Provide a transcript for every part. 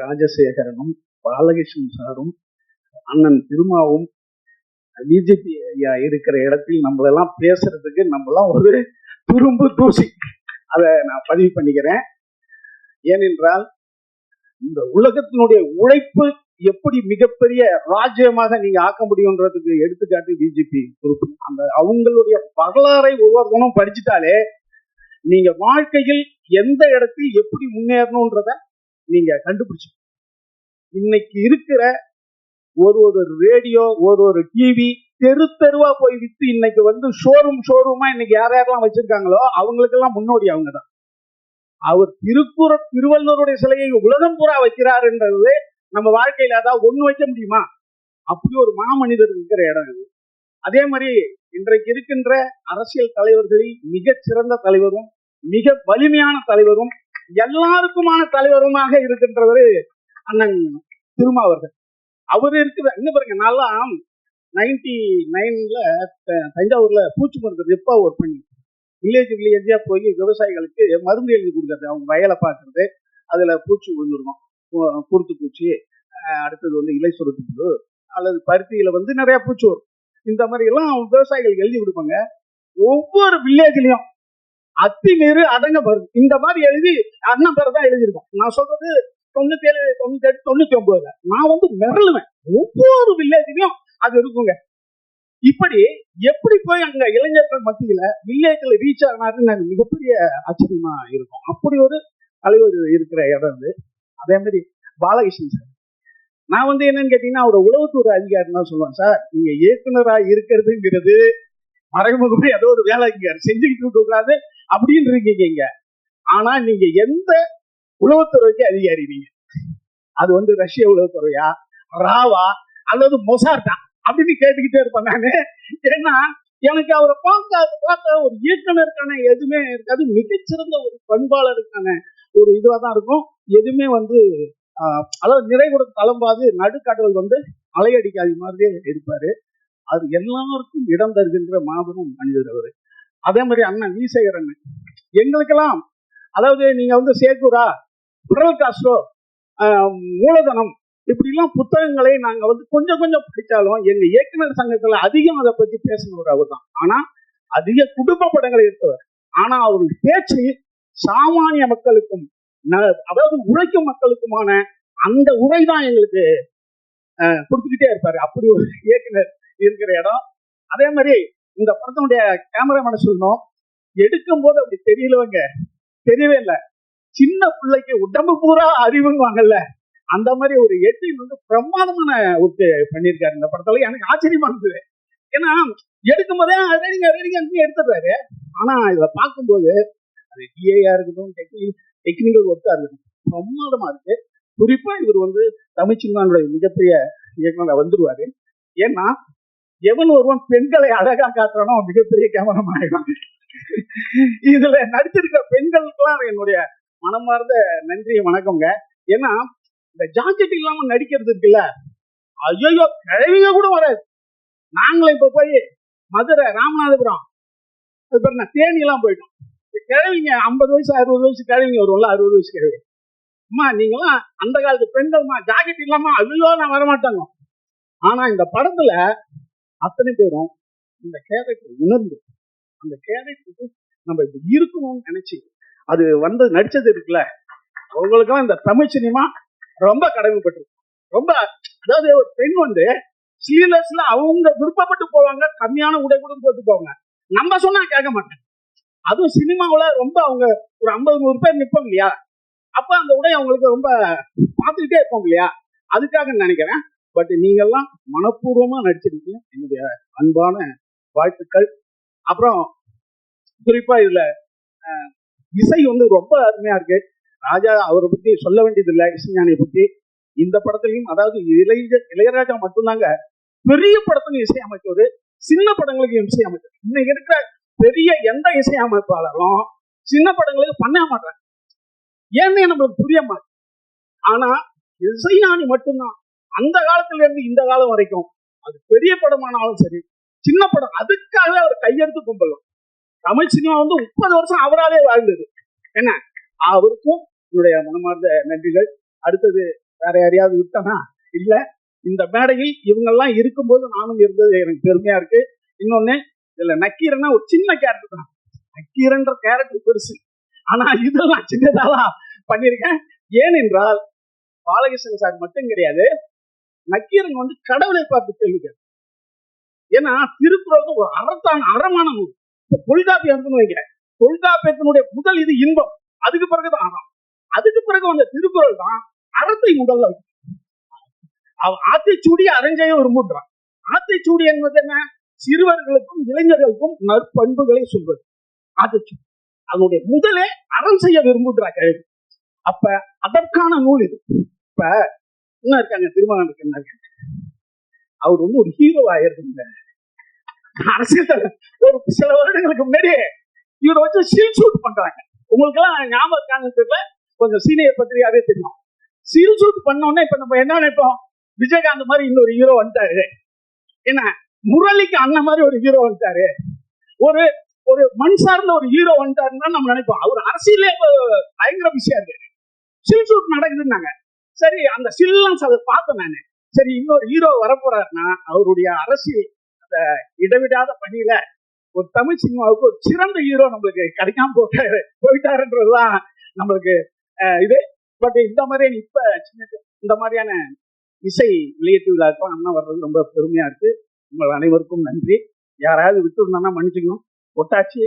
ராஜசேகரனும் பாலகிருஷ்ணன் சாரும் அண்ணன் திருமாவும் பிஜேபி ஐயா இருக்கிற இடத்தில் நம்மளெல்லாம் பேசுறதுக்கு நம்மளாம் ஒரு துரும்பு தூசி. அதை நான் பதிவு பண்ணிக்கிறேன். ஏனென்றால் இந்த உலகத்தினுடைய உழைப்பு எப்படி மிகப்பெரிய ராஜ்யமாக நீங்க ஆக்க முடியும்ன்றதுக்கு எடுத்துக்காட்டு பிஜேபி குரூப் அந்த அவங்களுடைய வரலாறை ஒவ்வொருத்தனும் படிச்சுட்டாலே நீங்க வாழ்க்கையில் எந்த இடத்தில் எப்படி முன்னேறணும்ன்றத நீங்க கண்டுபிடிச்சு இன்னைக்கு இருக்கிற ஒரு ஒரு ரேடியோ ஒரு ஒரு டிவி தெரு தெருவா போய் வித்து இன்னைக்கு வந்து ஷோரூம் ஷோரூமா இன்னைக்கு யார் யாரெல்லாம் வச்சிருக்காங்களோ அவங்களுக்கெல்லாம் முன்னோடி அவங்க தான் அவர் திருக்குற திருவள்ளுவருடைய சிலையை உலகம் பூரா வைக்கிறாருன்றது நம்ம வாழ்க்கையில அதாவது ஒண்ணு வைக்க முடியுமா? அப்படி ஒரு மாமனிதர் இருக்கிற இடம் இது. அதே மாதிரி இன்றைக்கு இருக்கின்ற அரசியல் தலைவர்களில் மிகச் சிறந்த தலைவரும் மிக வலிமையான தலைவரும் எல்லாருக்குமான தலைவருமாக இருக்கின்றவர் அண்ணன் திருமாவர்கள். அவர் இருக்குது இன்னும் பாருங்க நல்லா நைன்டி நைன்ல தஞ்சாவூர்ல பூச்சி மருந்து எப்போ ஒர்க் பண்ணி வில்லேஜ் வில்லேஜா போய் விவசாயிகளுக்கு மருந்து எழுதி கொடுக்கறது அவங்க வயலை பார்க்கறது அதுல பூச்சி விழுந்துருக்கும். குருத்து பூச்சி அஹ் அடுத்தது வந்து இலை சுருட்டு புழு அல்லது பருத்தியில வந்து நிறைய பூச்சி வரும். இந்த மாதிரி எல்லாம் விவசாயிகளுக்கு எழுதி கொடுப்பாங்க. ஒவ்வொரு வில்லேஜ்லயும் அத்திமீறு அடங்க வருது இந்த மாதிரி எழுதி அண்ணன் பேர் தான் எழுதியிருக்கோம். நான் சொல்றது தொண்ணூத்தி ஏழு தொண்ணூத்தி எட்டு தொண்ணூத்தி ஒன்பதுல நான் வந்து மிரளுவேன். ஒவ்வொரு வில்லேஜ்லயும் அது இருக்குங்க. இப்படி எப்படி போய் அங்க இளைஞர்கள் மத்தியில வில்லேஜ்ல ரீச் ஆனாருன்னு எனக்கு மிகப்பெரிய ஆச்சரியமா இருக்கும். அப்படி ஒரு தலைவர் இருக்கிற இடம் வந்து அதே மாதிரி பாலகிருஷ்ணன் சார். நான் வந்து என்னன்னு கேட்டீங்கன்னா அவரோட உளவுத்துறை அதிகாரி தான் சொல்லுவேன் சார். நீங்க இயக்குனரா இருக்கிறதுங்கிறது மறைமுகமே ஏதோ ஒரு வேலை இங்க செஞ்சுக்கிட்டு இருக்க கூடாது அப்படின்னு இருக்கீங்க. ஆனா நீங்க எந்த உளவுத்துறைக்கு அதிகாரி நீங்க அது வந்து ரஷ்ய உளவுத்துறையா? ராவா? அல்லது மொசார்டா அப்படின்னு கேட்டுக்கிட்டே இருப்பேன் நானு. ஏன்னா எனக்கு அவரை பார்க்க பார்த்த ஒரு இயக்குனருக்கான எதுவுமே இருக்காது. மிகச்சிறந்த ஒரு பண்பாளருக்கான ஒரு இதுவா தான் இருக்கும். எதுவுமே வந்து ஆஹ், அதாவது நிறைவுடன் தளம்பாது. நடுக்கடல் வந்து அலையடிக்காத மாதிரியே இருப்பாரு. அது எல்லாருக்கும் இடம் தருகின்ற மாபெரும் மனிதர் அவரு. அதே மாதிரி அண்ணன் வீசேகர் அண்ணன். எங்களுக்கெல்லாம் அதாவது நீங்க வந்து சேக்கூரா குரல் காஸ்ட்ரோ ஆஹ், மூலதனம் இப்படிலாம் புத்தகங்களை நாங்க வந்து கொஞ்சம் கொஞ்சம் படிச்சாலும் எங்க இயக்குனர் சங்கத்துல அதிகம் அதை பத்தி பேசினவர் அவர் தான் ஆனா அதிக குடும்ப படங்களை எடுத்தவர். ஆனா அவருடைய பேச்சு சாமானிய மக்களுக்கும் ந- அதாவது உழைக்கும் மக்களுக்குமான அந்த உரை தான் எங்களுக்கு கொடுத்துக்கிட்டே இருப்பாரு. அப்படி ஒரு இயக்குனர் இருக்கிற இடம். அதே மாதிரி இந்த படத்தினுடைய கேமராமேனை சொல்லணும்? எடுக்கும் போது அப்படி தெரியலவங்க. தெரியவே இல்லை. சின்ன பிள்ளைக்கு உடம்பு பூரா அறிவுங்குவாங்கல்ல. அந்த மாதிரி ஒரு எட்டில் வந்து பிரமாதமான ஒரு பண்ணியிருக்காரு இந்த படத்துல. எனக்கு ஆச்சரியமா இருந்தது. ஏன்னா எடுக்கும் போதே ரெடிங்க ரெடிங்க எடுத்துடுறாரு. ஆனா இதுல பார்க்கும்போது அது டிஏயா இருக்கட்டும் டெக்னிக் டெக்னிக்கல் ஒர்க்கா இருக்கட்டும் பிரமாதமா இருக்கு. குறிப்பா இவர் வந்து தமிழ்ச்சிங்கானுடைய மிகப்பெரிய இயக்குனர் வந்துருவாரு. ஏன்னா எவன் ஒருவன் பெண்களை அழகா காட்டுறானோ மிகப்பெரிய கேமரா ஆயிடுவான் இதுல நடிச்சிருக்கிற பெண்களுக்கெல்லாம் என்னுடைய மனமார்ந்த நன்றி வணக்கம்ங்க. ஏன்னா இந்த ஜாக்கெட் இல்லாம நடிக்கிறது இருக்குல்ல ஐயோ கிழவிங்க கூட வராது. நாங்களும் இப்ப போய் மதுரை ராமநாதபுரம் இப்ப நான் தேனிலாம் எல்லாம் போயிட்டோம் கிழவிங்க ஐம்பது வயசு அறுபது வயசு கிழவிங்க வரும்ல அறுபது வயசு கிழவி. அம்மா நீங்களாம் அந்த காலத்து பெண்கள்மா ஜாக்கெட் இல்லாம அவ்வளோ நான் வரமாட்டாங்க. ஆனா இந்த படத்துல அத்தனை பேரும் இந்த கேரக்டர் உணர்ந்து அந்த கேரக்டருக்கு நம்ம இப்படி இருக்கணும்னு நினைச்சு அது வந்து நடிச்சது இருக்குல்ல உங்களுக்கெல்லாம் இந்த தமிழ் சினிமா ரொம்ப கடமைப்பட்டு ரொம்ப அதாவது ஒரு பெண் வந்து ஸ்லீவ்லெஸ்ல அவங்க விருப்பப்பட்டு போவாங்க கம்மியான உடை கூட போட்டு போவாங்க. நம்ம சொன்னா கேட்க மாட்டாங்க அதுவும் சினிமாவுல ரொம்ப அவங்க ஒரு ஐம்பது நூறு பேர் நிற்போம் இல்லையா? அப்ப அந்த உடை அவங்களுக்கு ரொம்ப பார்த்துக்கிட்டே இருப்போம் இல்லையா? அதுக்காக நினைக்கிறேன். பட் நீங்கெல்லாம் மனப்பூர்வமா நடிச்சிருக்கீங்க. என்னுடைய அன்பான வாழ்த்துக்கள். அப்புறம் குறிப்பா இதுல இசை வந்து ரொம்ப அருமையா இருக்கு. ராஜா அவரை பத்தி சொல்ல வேண்டியதில்லை இசைஞானியை பத்தி. இந்த படத்துலையும் அதாவது இளைய இளையராஜா மட்டும்தாங்க பெரிய படத்துக்கும் இசை அமைச்சவர் சின்ன படங்களுக்கு இசை அமைச்சர். இன்னைக்கு இருக்கிற பெரிய எந்த இசை அமைப்பாளரும் சின்ன படங்களுக்கு பண்ண மாட்டாங்க. ஏன்னு நம்மளுக்கு புரிய மாட்டேன் ஆனா இசைஞானி மட்டும்தான் அந்த காலத்துல இருந்து இந்த காலம் வரைக்கும் அது பெரிய படமானாலும் சரி சின்ன படம் அதுக்காக அவர் கையெடுத்து கும்பலும் தமிழ் சினிமா வந்து முப்பது வருஷம் அவராலே வாழ்ந்தது. என்ன? அவருக்கும் என்னுடைய மனமார்ந்த நன்றிகள். அடுத்தது வேற யாரையாவது விட்டனா? இல்ல. இந்த மேடையில் இவங்கெல்லாம் இருக்கும்போது நானும் இருந்தது எனக்கு பெருமையா இருக்கு. இன்னொன்னு இதுல நக்கீரன்னா ஒரு சின்ன கேரக்டர் தான். நக்கீரன்ற கேரக்டர் பெருசு. ஆனா இதெல்லாம் சின்னதாதான் பண்ணியிருக்கேன். ஏனென்றால் பாலகிருஷ்ணன் சார் மட்டும் கிடையாது. நக்கீரன் வந்து கடவுளை பார்த்து கேள்விக்க ஏன்னா திருக்குறள் ஒரு அறத்தான் அறமான நூல். இப்ப தொல்காப்பியம் வைக்கிறேன் தொல்காப்பியத்தினுடைய முதல் இது இன்பம். அதுக்கு பிறகுதான் அறம். அதுக்கு பிறகு வந்த திருக்குறள் தான் அறத்தை முதல்ல வைக்கும். அவ ஆத்தைச்சூடி அரஞ்சைய விரும்புகிறான் ஆத்தைச்சூடி என்பது என்ன? சிறுவர்களுக்கும் இளைஞர்களுக்கும் நற்பண்புகளை சொல்வது. ஆத்தை அதனுடைய முதலே அறம் செய்ய விரும்புகிறார் கழுவி அப்ப அதற்கான நூல் இது. இப்ப என்ன இருக்காங்க திருமணம் இருக்காங்க அவர் வந்து ஒரு ஹீரோ இருந்தார் அரசியல் தலைவர். ஒரு சில வருடங்களுக்கு முன்னாடியே இவரை வச்சு சீல் ஷூட் பண்றாங்க. உங்களுக்கு எல்லாம் ஞாபகம் இருக்காங்கன்னு தெரியல? கொஞ்சம் சீனியர் பத்திரிகாவே தெரியும். சீல் ஷூட் பண்ணோன்னே இப்ப நம்ம என்ன நினைப்போம்? விஜயகாந்த் மாதிரி இன்னொரு ஹீரோ வந்துட்டாரு. என்ன முரளிக்கு அண்ணன் மாதிரி ஒரு ஹீரோ வந்துட்டாரு. ஒரு ஒரு மண் சார்ந்த ஒரு ஹீரோ வந்துட்டாருன்னு தான் நம்ம நினைப்போம். அவர் அரசியலே பயங்கர பிஸியா இருக்கு சீல் ஷூட் நடக்குதுன்னாங்க. சரி அந்த சில்லன்ஸ் அதை பார்த்தேன் நானு. சரி இன்னொரு ஹீரோ வரப்போறாருன்னா அவருடைய அரசியல் அந்த இடவிடாத பணியில ஒரு தமிழ் சினிமாவுக்கு ஒரு சிறந்த ஹீரோ நம்மளுக்கு கிடைக்காம போட்டாரு போயிட்டாருன்றதுதான் நம்மளுக்கு இது. பட் இந்த மாதிரியான இப்ப சின்ன இந்த மாதிரியான இசை வெளியீட்டு விழாக்கும் அண்ணா வர்றது ரொம்ப பெருமையா இருக்கு. உங்கள் அனைவருக்கும் நன்றி. யாராவது விட்டு இருந்தாங்கன்னா மன்னிச்சுக்கணும். ஒட்டாச்சி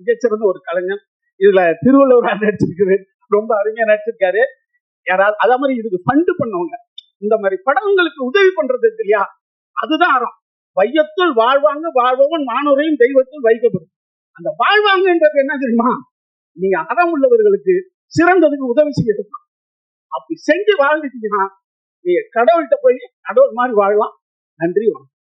மிகச்சிறந்த ஒரு கலைஞன். இதுல திருவள்ளுவர் நடிச்சிருக்குது ரொம்ப அருமையா நடிச்சிருக்காரு. யாராவது அதே மாதிரி இதுக்கு ஃபண்டு பண்ணவங்க இந்த மாதிரி படங்களுக்கு உதவி பண்றது இருக்கு இல்லையா? அதுதான் அறம். வையத்துள் வாழ்வாங்க வாழ்பவன் மாணவரையும் தெய்வத்தில் வைக்கப்படும். அந்த வாழ்வாங்கன்றது என்ன தெரியுமா? நீங்க அறம் உள்ளவர்களுக்கு சிறந்ததுக்கு உதவி செய்யணும் அப்படி செஞ்சு வாழ்ந்துட்டீங்கன்னா நீங்க கடவுள்கிட்ட போய் கடவுள் மாதிரி வாழலாம். நன்றி வணக்கம்.